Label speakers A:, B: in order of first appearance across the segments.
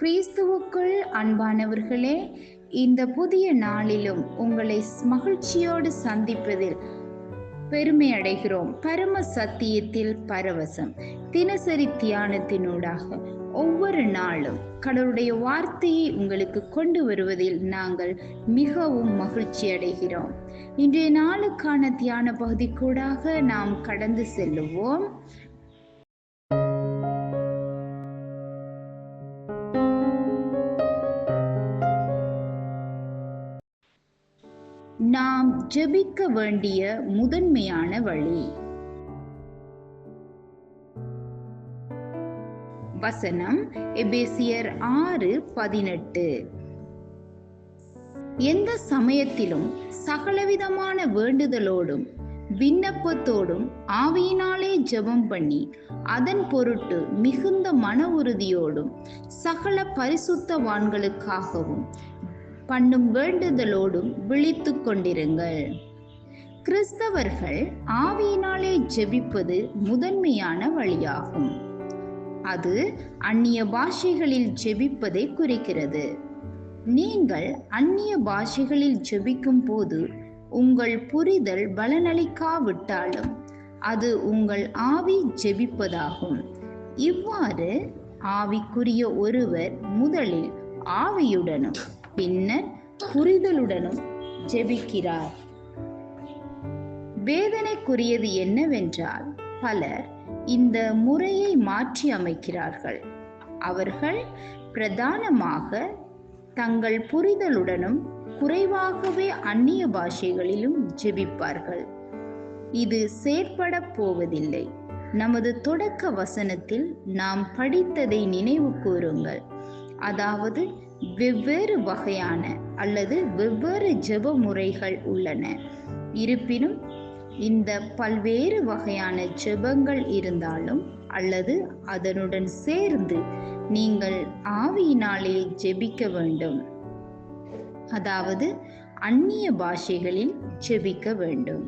A: கிறிஸ்துவுக்குள் அன்பானவர்களே இந்த புதிய நாளிலும் உங்களை மகிழ்ச்சியோடு சந்திப்பதில் பெருமை அடைகிறோம் பரம சத்தியத்தில் பரவசம் தினசரி தியானத்தினூடாக ஒவ்வொரு நாளும் கடவுளுடைய வார்த்தையை உங்களுக்கு கொண்டு வருவதில் நாங்கள் மிகவும் மகிழ்ச்சி அடைகிறோம் இன்றைய நாளுக்கான தியான பகுதி கூடாக நாம் கடந்து செல்லுவோம்
B: நாம் ஜெபிக்க வேண்டிய முதன்மையான வழி வசனம் எபேசியர் ஆறு பதினெட்டு எந்த சமயத்திலும் சகலவிதமான வேண்டுதலோடும் விண்ணப்பத்தோடும் ஆவியினாலே ஜெபம் பண்ணி அதன் பொருட்டு மிகுந்த மன உறுதியோடும் சகல பரிசுத்தவான்களுக்காகவும் பண்ணும் வேண்டுதலோடும் விழித்து கொண்டிருங்கள் கிறிஸ்தவர்கள் ஆவியினாலே ஜெபிப்பது முதன்மையான வழியாகும் அது அந்நிய பாஷைகளில் ஜெபிப்பதை குறிக்கிறது நீங்கள் அந்நிய பாஷைகளில் ஜெபிக்கும் போது உங்கள் புரிதல் பலனளிக்காவிட்டாலும் அது உங்கள் ஆவி ஜெபிப்பதாகும் இவ்வாறு ஆவிக்குரிய ஒருவர் முதலில் ஆவியுடனும் பின்னர் புரிதலுடனும் ஜெபிக்கிறார் வேதனைக்குரியது என்னவென்றால் பலர் இந்த முறையை மாற்றி அமைக்கிறார்கள் அவர்கள் பிரதானமாக தங்கள் புரிதலுடனும் குறைவாகவே அந்நிய பாஷைகளிலும் ஜெபிப்பார்கள் இது செயற்பட போவதில்லை நமது தொடக்க வசனத்தில் நாம் படித்ததை நினைவு கூறுங்கள் அதாவது வெவ்வேறு வகையான அல்லது வெவ்வேறு ஜெப முறைகள் உள்ளன இருப்பினும் இந்த பல்வேறு வகையான ஜெபங்கள் இருந்தாலும் அல்லது அதனுடன் சேர்ந்து நீங்கள் ஆவியினாலே ஜெபிக்க வேண்டும் அதாவது அந்நிய பாஷைகளில் ஜெபிக்க வேண்டும்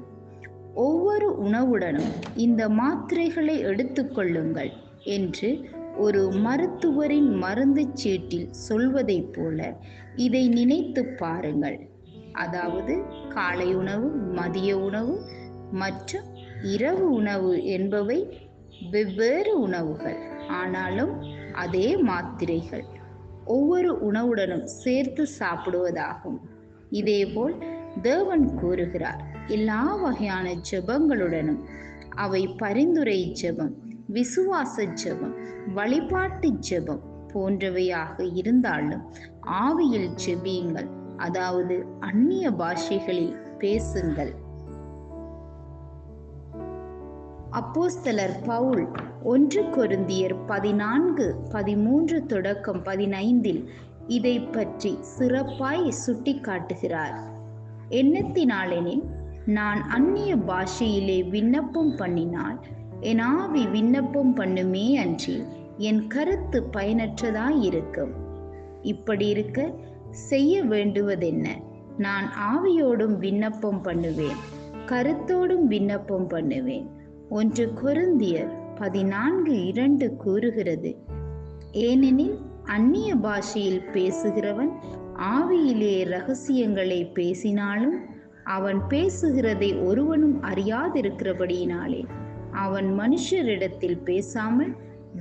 B: ஒவ்வொரு உணவுடனும் இந்த மாத்திரைகளை எடுத்துக்கொள்ளுங்கள் என்று ஒரு மருத்துவரின் மருந்து சீட்டில் சொல்வதைப் போல இதை நினைத்து பாருங்கள் அதாவது காலை உணவு மதிய உணவு மற்றும் இரவு உணவு என்பவை வெவ்வேறு உணவுகள் ஆனாலும் அதே மாத்திரைகள் ஒவ்வொரு உணவுடனும் சேர்த்து சாப்பிடுவதாகும் இதேபோல் தேவன் கூறுகிறார் எல்லா வகையான ஜெபங்களுடனும் அவை பரிந்துரை ஜெபம் விசுவாச ஜெபம் வழிபாட்டு ஜெபம் போன்றவையாக இருந்தாலும் ஆவியில் ஜெபியுங்கள் அதாவது அந்நிய பாஷைகளில் பேசுங்கள் அப்போஸ்தலர் பவுல் ஒன்று கொருந்தியர் பதினான்கு பதிமூன்று தொடக்கம் பதினைந்தில் இதை பற்றி சிறப்பாய் சுட்டி காட்டுகிறார் எண்ணத்தினாலெனில் நான் அந்நிய பாஷையிலே விண்ணப்பம் பண்ணினால் என் ஆவி விண்ணப்பம் பண்ணுமே அன்றி என் கருத்து பயனற்றதாய் இருக்கும் இப்படி இருக்க செய்ய வேண்டுவதென்ன நான் ஆவியோடும் விண்ணப்பம் பண்ணுவேன் கருத்தோடும் விண்ணப்பம் பண்ணுவேன் ஒன்று கொருந்தியர் பதினான்கு இரண்டு கூறுகிறது ஏனெனில் அந்நிய பாஷையில் பேசுகிறவன் ஆவியிலே ரகசியங்களை பேசினாலும் அவன் பேசுகிறதை ஒருவனும் அறியாதிருக்கிறபடியினாலே அவன் மனுஷரிடத்தில் பேசாமல்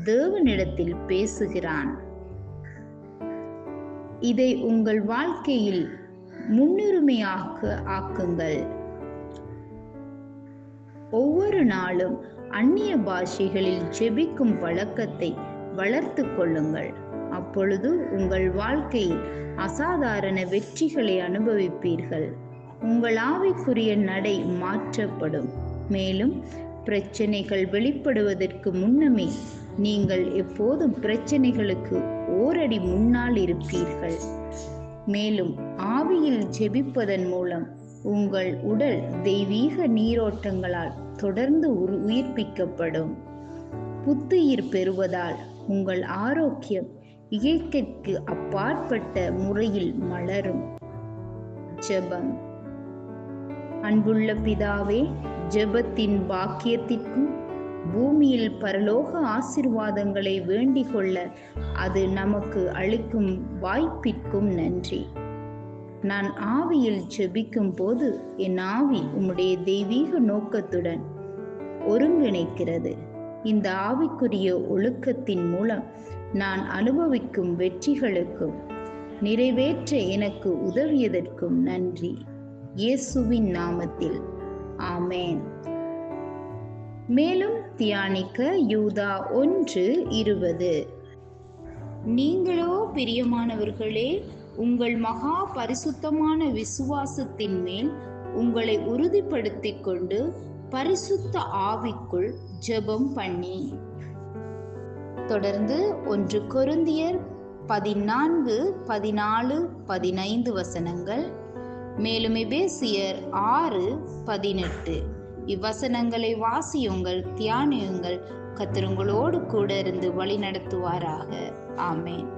B: தேவனிடத்தில் பேசுகிறான் இதை உங்கள் வாழ்க்கையில் முன்னுரிமையாக ஆக்குங்கள் ஒவ்வொரு நாளும் அந்நிய பாஷைகளில் ஜெபிக்கும் பழக்கத்தை வளர்த்து கொள்ளுங்கள் அப்பொழுது உங்கள் வாழ்க்கையில் அசாதாரண வெற்றிகளை அனுபவிப்பீர்கள் உங்கள் ஆவிக்குரிய நடை மாற்றப்படும் மேலும் பிரச்சனைகள் வெளிப்படுவதற்கு முன்னமே நீங்கள் எப்போதும் பிரச்சனைகளுக்கு ஓரடி முன்னால் இருப்பீர்கள் மேலும் ஆவியில் ஜெபிப்பதன் மூலம் உங்கள் உடல் தெய்வீக நீரோட்டங்களால் தொடர்ந்து உயிர்ப்பிக்கப்படும் புத்துயிர் பெறுவதால் உங்கள் ஆரோக்கியம் இயற்கைக்கு அப்பாற்பட்ட முறையில் மலரும் ஜபம் அன்புள்ள பிதாவே ஜெபத்தின் பாக்கியத்திற்கும் பூமியில் பரலோக ஆசிர்வாதங்களை வேண்டிக் கொள்ள அது நமக்கு அளிக்கும் வாய்ப்பிற்கும் நன்றி நான் ஆவியில் ஜெபிக்கும் போது என் ஆவி உம்முடைய தெய்வீக நோக்கத்துடன் ஒருங்கிணைக்கிறது இந்த ஆவிக்குரிய ஒழுக்கத்தின் மூலம் நான் அனுபவிக்கும் வெற்றிகளுக்கும் நிறைவேற்ற எனக்கு உதவியதற்கும் நன்றி இயேசுவின் நாமத்தில் ஆமேன் மேலும் தியானிக்க யூதா ஒன்று இருபது நீங்களோ பிரியமானவர்களே உங்கள் மகா பரிசுத்தமான விசுவாசத்தின் மேல் உங்களை உறுதிப்படுத்திக் கொண்டு பரிசுத்த ஆவிக்குள் ஜெபம் பண்ணி தொடர்ந்து ஒன்று கொருந்தியர் பதினான்கு பதினாலு பதினைந்து வசனங்கள் மேலும் எபேசியர் ஆறு பதினெட்டு இவ்வசனங்களை வாசியுங்கள் தியானியுங்கள் கத்திரங்களோடு கூட இருந்து வழி நடத்துவாராக ஆமேன்